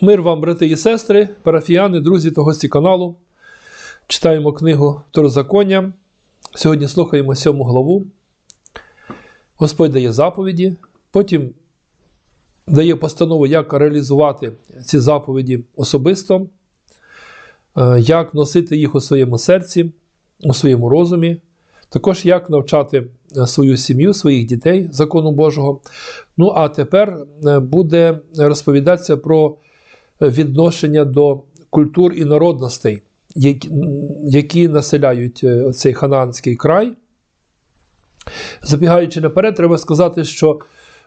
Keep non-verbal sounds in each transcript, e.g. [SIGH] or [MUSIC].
Мир вам, брати і сестри, парафіяни, друзі та гості каналу. Читаємо книгу Второзаконня. Сьогодні слухаємо сьому главу. Господь дає заповіді, потім дає постанову, як реалізувати ці заповіді особисто, е, як носити їх у своєму серці, у своєму розумі, також як навчати е, свою сім'ю, своїх дітей закону Божого. Ну а тепер е, буде розповідатися про відношення до культур і народностей, які, населяють е, цей хананський край. Забігаючи наперед, треба сказати, що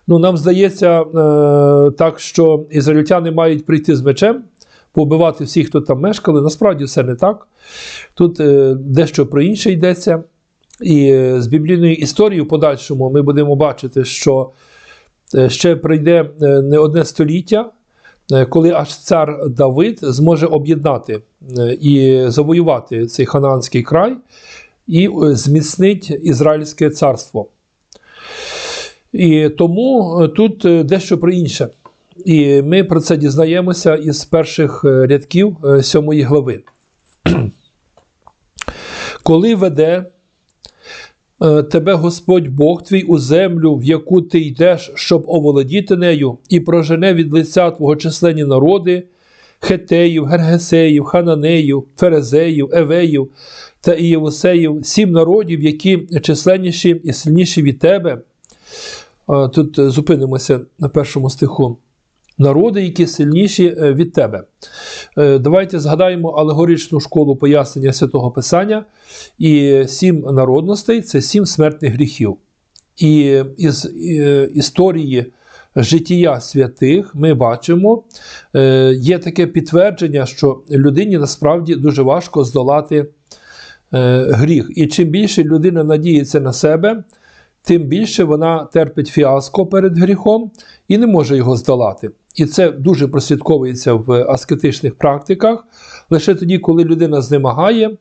ну, нам здається е, так, що ізраїльтяни мають прийти з мечем, побивати всіх, хто там мешкали. Насправді все не так. Тут е, дещо про інше йдеться. І е, з біблійної історії в подальшому ми будемо бачити, що е, ще прийде не одне століття, коли аж цар Давид зможе об'єднати е, і завоювати цей хананський край і е, зміцнить Ізраїльське царство. І тому е, тут е, дещо про інше. І ми про це дізнаємося із перших е, рядків е, сьомої глави. [CLEARS THROAT] Коли веде е, тебе Господь Бог твій у землю, в яку ти йдеш, щоб оволодіти нею, і прожене від лиця твого численні народи, Хетеїв, Гергесеїв, Хананеїв, Ферезеїв, Евеїв та Ієвусеїв, сім народів, які численніші і сильніші від тебе. Тут е, зупинимося на першому стиху. Народи, які сильніші е, від тебе. Е, Давайте згадаємо алегоричну школу пояснення святого Писання. І сім народностей це сім смертних гріхів. І із е, історії життя святих ми бачимо, е, є таке підтвердження, що людині насправді дуже важко здолати гріх. І чим більше людина надіється на себе, тим більше вона терпить фіаско перед гріхом і не може його здолати. І це дуже прослідковується в аскетичних практиках. Лише тоді, коли людина знемагає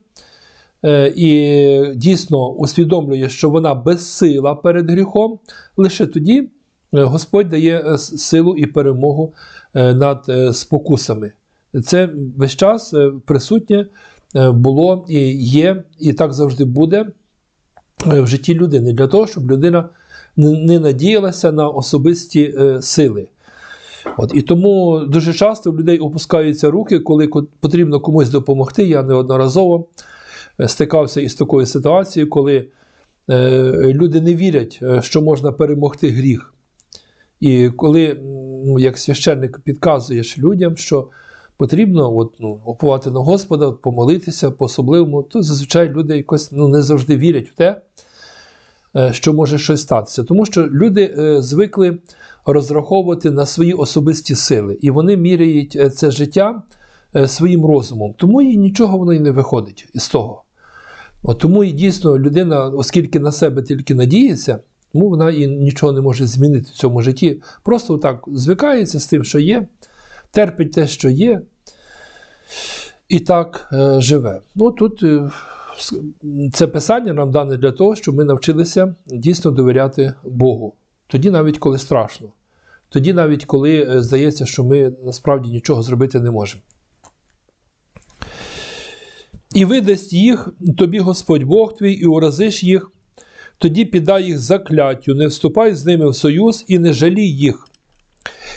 е, і дійсно усвідомлює, що вона безсила перед гріхом, лише тоді е, Господь дає е, силу і перемогу над спокусами. Це весь час присутнє було і є, і так завжди буде в житті людини, для того, щоб людина не надіялася на особисті сили. От, і тому дуже часто в людей опускаються руки, коли потрібно комусь допомогти. Я неодноразово е, стикався із такою ситуацією, коли е, люди не вірять, е, що можна перемогти гріх. І коли, ну, як священник, підказуєш людям, що потрібно от, ну, оповати на Господа, помолитися по-особливому, то зазвичай люди якось ну, не завжди вірять в те, що може щось статися. Тому що люди е, звикли розраховувати на свої особисті сили, і вони міряють е, це життя е, своїм розумом. Тому і нічого воно і не виходить із того. От тому і дійсно людина, оскільки на себе тільки надіється, тому вона і нічого не може змінити в цьому житті. Просто так звикається з тим, що є, терпить те, що є, і так е, живе. Ну тут е, це писання нам дане для того, щоб ми навчилися дійсно довіряти Богу. Тоді навіть коли страшно. Тоді навіть коли е, здається, що ми насправді нічого зробити не можемо. І видасть їх тобі Господь Бог твій, і уразиш їх, тоді піддай їх закляттю, не вступай з ними в союз і не жалій їх,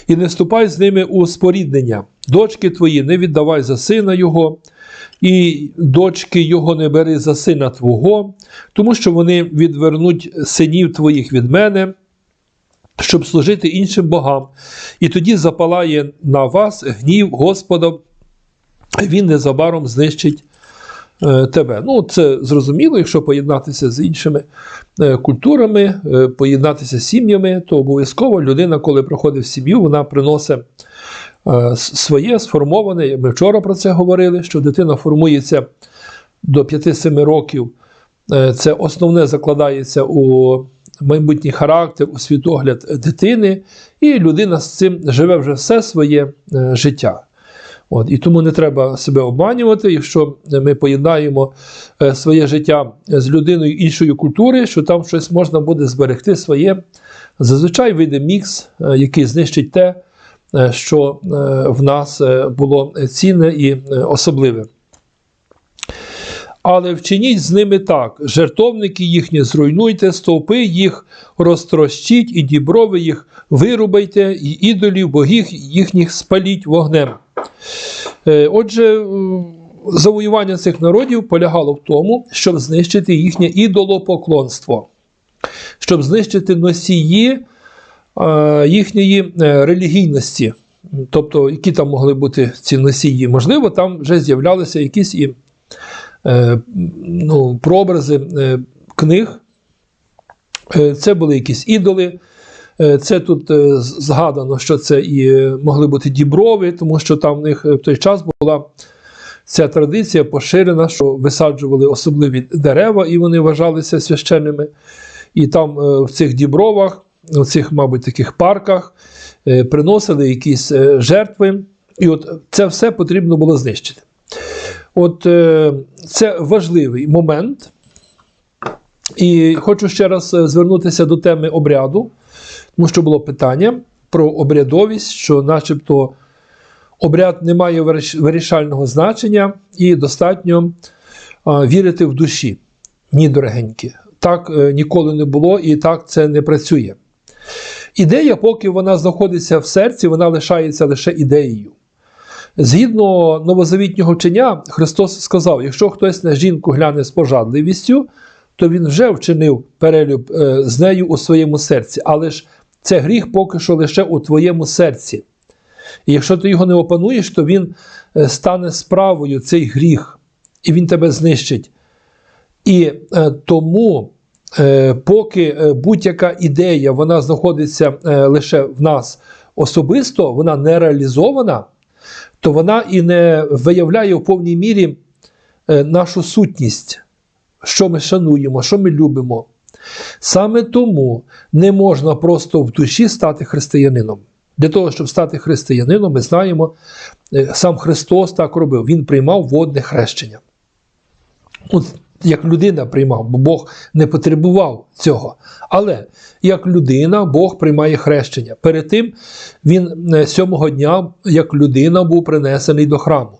і не вступай з ними у споріднення. Дочки твої не віддавай за сина його, і дочки його не бери за сина твого, тому що вони відвернуть синів твоїх від мене, щоб служити іншим богам. І тоді запалає на вас гнів Господа, він незабаром знищить тебе. Ну, це зрозуміло, якщо поєднатися з іншими е, культурами, е, поєднатися з сім'ями, то обов'язково людина, коли приходить в сім'ю, вона приносить е, своє сформоване. Ми вчора про це говорили, що дитина формується до 5-7 років. Е, Це основне закладається у майбутній характер, у світогляд дитини, і людина з цим живе вже все своє е, життя. От, і тому не треба себе обманювати, якщо ми поєднаємо е, своє життя з людиною іншої культури, що там щось можна буде зберегти своє. Зазвичай вийде мікс, е, який знищить те, е, що в нас було цінне і особливе. Але вчиніть з ними так: жертовники їхні зруйнуйте, стовпи їх розтрощіть, і діброви їх вирубайте, і ідолів богів їхніх спаліть вогнем. Е, Отже, завоювання цих народів полягало в тому, щоб знищити їхнє ідолопоклонство, щоб знищити носії е, їхньої е, релігійності. Тобто, які там могли бути ці носії? Можливо, там вже з'являлися якісь і е, ну, прообрази е, книг. Е, Це були якісь ідоли. Е, Це тут е, згадано, що це і е, могли бути діброви, тому що там в них в той час була ця традиція поширена, що висаджували особливі дерева, і вони вважалися священними. І там в цих дібровах, в цих, мабуть, таких парках приносили якісь жертви. І от це все потрібно було знищити. От це важливий момент. І хочу ще раз звернутися до теми обряду, тому що було питання про обрядовість, що начебто обряд не має вирішального значення і достатньо вірити в душі. Ні, дорогенькі. Так е, ніколи не було і так це не працює. Ідея, поки вона знаходиться в серці, вона лишається лише ідеєю. Згідно новозавітнього вчення, Христос сказав: якщо хтось на жінку гляне з пожадливістю, то він вже вчинив перелюб е, з нею у своєму серці. Але ж це гріх поки що лише у твоєму серці. І якщо ти його не опануєш, то він е, стане справою цей гріх, і він тебе знищить. І е, тому, поки будь-яка ідея вона знаходиться лише в нас особисто, вона не реалізована, то вона і не виявляє в повній мірі нашу сутність, що ми шануємо, що ми любимо. Саме тому не можна просто в душі стати християнином. Для того, щоб стати християнином, ми знаємо, е, сам Христос так робив. Він приймав водне хрещення. От як людина приймав, бо Бог не потребував цього. Але як людина, Бог приймає хрещення. Перед тим він е, сьомого дня, як людина, був принесений до храму.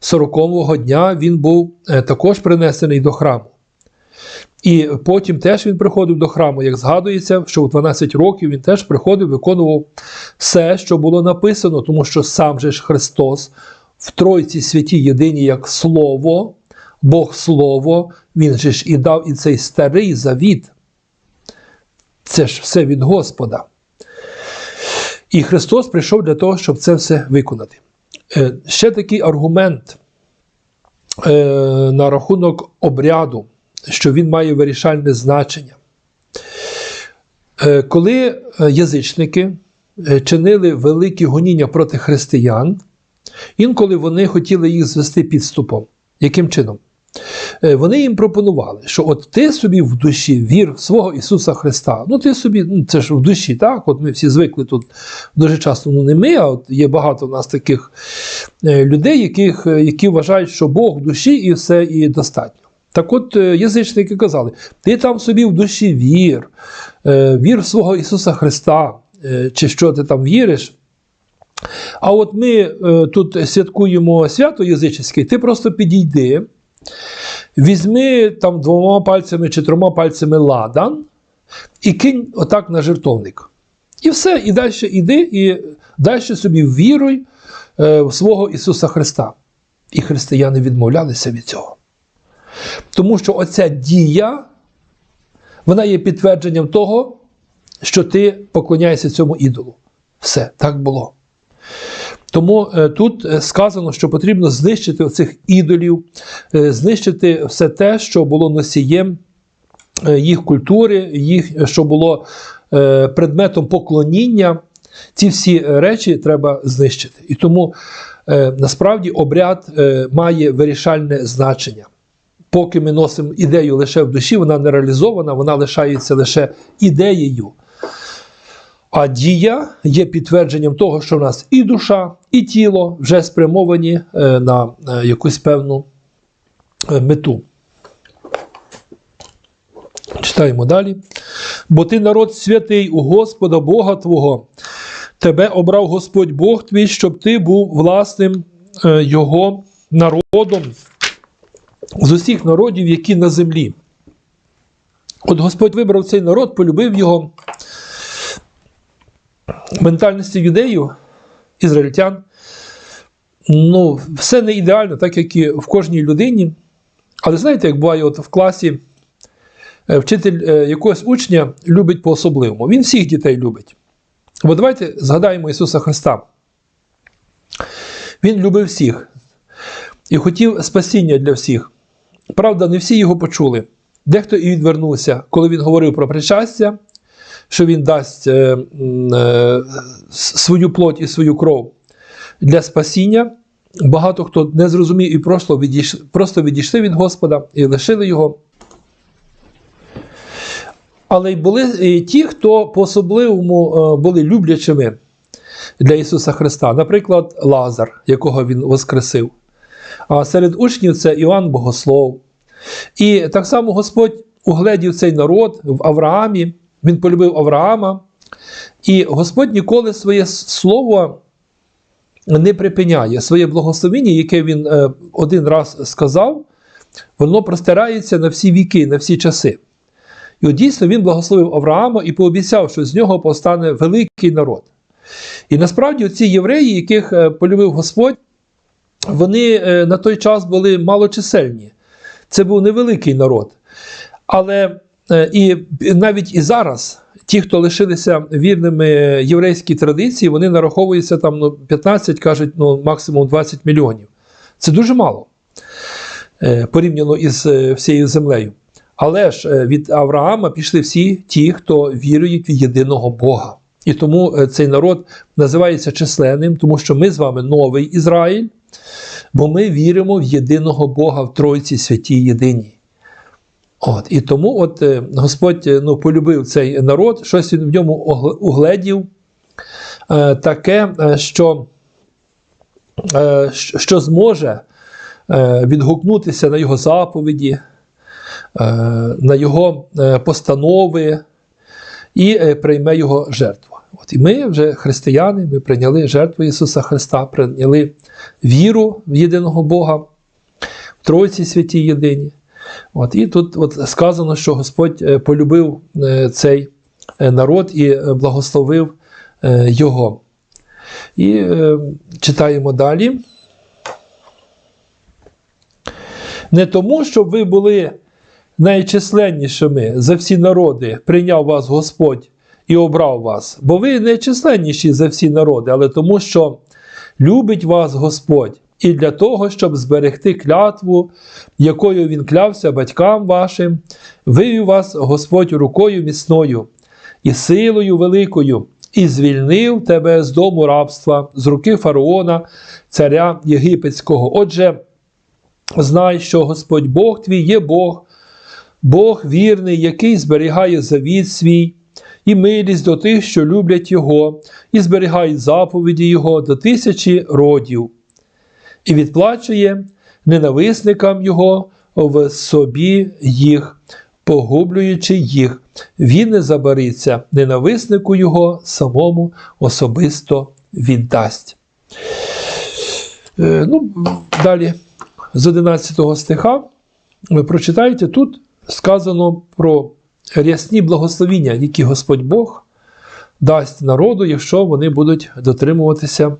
Сорокового дня він був е, також принесений до храму. І потім теж він приходив до храму, як згадується, що у 12 років він теж приходив, виконував все, що було написано, тому що сам же ж Христос в Тройці святі єдині як Слово, Бог Слово, Він же ж і дав і цей старий завіт. Це ж все від Господа. І Христос прийшов для того, щоб це все виконати. Е, Ще такий аргумент е, на рахунок обряду, що він має вирішальне значення. Е, Коли е, язичники е, чинили великі гоніння проти християн, інколи вони хотіли їх звести підступом. Яким чином? Вони їм пропонували, що от ти собі в душі вір в свого Ісуса Христа. Ну, ти собі, ну це ж в душі, так? От ми всі звикли тут дуже часто, ну не ми, а от є багато в нас таких людей, яких, які вважають, що Бог в душі і все і достатньо. Так от е, язичники казали: ти там собі в душі вір, е, вір в свого Ісуса Христа, е, чи що ти там віриш. А от ми е, тут святкуємо свято язичське, ти просто підійди, візьми там двома пальцями чи трьома пальцями ладан і кинь отак на жертовник. І все, і далі іди, і далі собі віруй е, в свого Ісуса Христа. І християни відмовлялися від цього. Тому що оця дія, вона є підтвердженням того, що ти поклоняєшся цьому ідолу. Все, так було. Тому е, тут е, сказано, що потрібно знищити оцих ідолів, е, знищити все те, що було носієм їх культури, їх, що було предметом поклоніння. Ці всі речі треба знищити. І тому насправді обряд має вирішальне значення. Поки ми носимо ідею лише в душі, вона не реалізована, вона лишається лише ідеєю. А дія є підтвердженням того, що в нас і душа, і тіло вже спрямовані е, на е, якусь певну е, мету. Читаємо далі. Бо ти народ святий у Господа Бога Твого. тебе обрав Господь Бог твій, щоб ти був власним Його народом з усіх народів, які на землі. От Господь вибрав цей народ, полюбив його ментальності юдеїв, ізраїльтян. Ну, все не ідеально, так як і в кожній людині. Але знаєте, як буває, от в класі е, вчитель е, якогось учня любить по-особливому. Він всіх дітей любить. Бо давайте згадаємо Ісуса Христа. Він любив всіх і хотів спасіння для всіх. Правда, не всі його почули. Дехто і відвернувся, коли він говорив про причастя, що він дасть е, е, свою плоть і свою кров для спасіння. Багато хто не зрозумів і просто відійшли, просто відійшли від Господа і лишили його. Але й були і ті, хто по-особливому е, були люблячими для Ісуса Христа. Наприклад, Лазар, якого Він воскресив. А серед учнів це Іоанн Богослов. І так само Господь угледів цей народ в Авраамі, Він полюбив Авраама. І Господь ніколи своє слово не припиняє, своє благословення, яке Він е, один раз сказав, воно простирається на всі віки, на всі часи. І от дійсно він благословив Авраама і пообіцяв, що з нього повстане великий народ. І насправді ці євреї, яких е, полюбив Господь, вони е, на той час були малочисельні. Це був невеликий народ. Але е, і навіть і зараз ті, хто лишилися вірними єврейській традиції, вони нараховуються там ну, 15, кажуть, ну, максимум 20 мільйонів. Це дуже мало е, порівняно із всією землею. Але ж від Авраама пішли всі ті, хто вірують в єдиного Бога. І тому цей народ називається численним, тому що ми з вами новий Ізраїль, бо ми віримо в єдиного Бога в Тройці святій єдиній. От, і тому от, е, Господь е, ну, полюбив цей народ, щось він в ньому угледів, е, таке, е, що, е, що зможе е, відгукнутися на його заповіді, е, на його постанови і е, прийме його жертву. От, і ми вже християни, ми прийняли жертву Ісуса Христа, прийняли віру в єдиного Бога, в Тройці святій єдині. От, і тут от сказано, що Господь е, полюбив е, цей народ і благословив його. І читаємо далі. Не тому, щоб ви були найчисленнішими за всі народи, прийняв вас Господь і обрав вас, бо ви найчисленніші за всі народи, але тому, що любить вас Господь, і для того, щоб зберегти клятву, якою Він клявся батькам вашим, вивів вас Господь рукою міцною і силою великою, і звільнив тебе з дому рабства, з руки фараона, царя Єгипетського. Отже, знай, що Господь Бог твій є Бог, Бог вірний, який зберігає завіт свій і милість до тих, що люблять Його, і зберігають заповіді Його до тисячі родів, і відплачує ненависникам Його в собі їх, погублюючи їх. Він не забариться, ненависнику Його самому особисто віддасть. Е, ну, далі з 11 стиха ви прочитаєте, тут сказано про рясні благословіння, які Господь Бог дасть народу, якщо вони будуть дотримуватися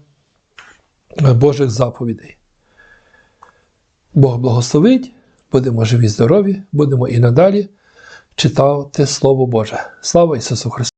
Божих заповідей. Бог благословить, будемо живі, здорові, будемо і надалі читати Слово Боже. Слава Ісусу Христу!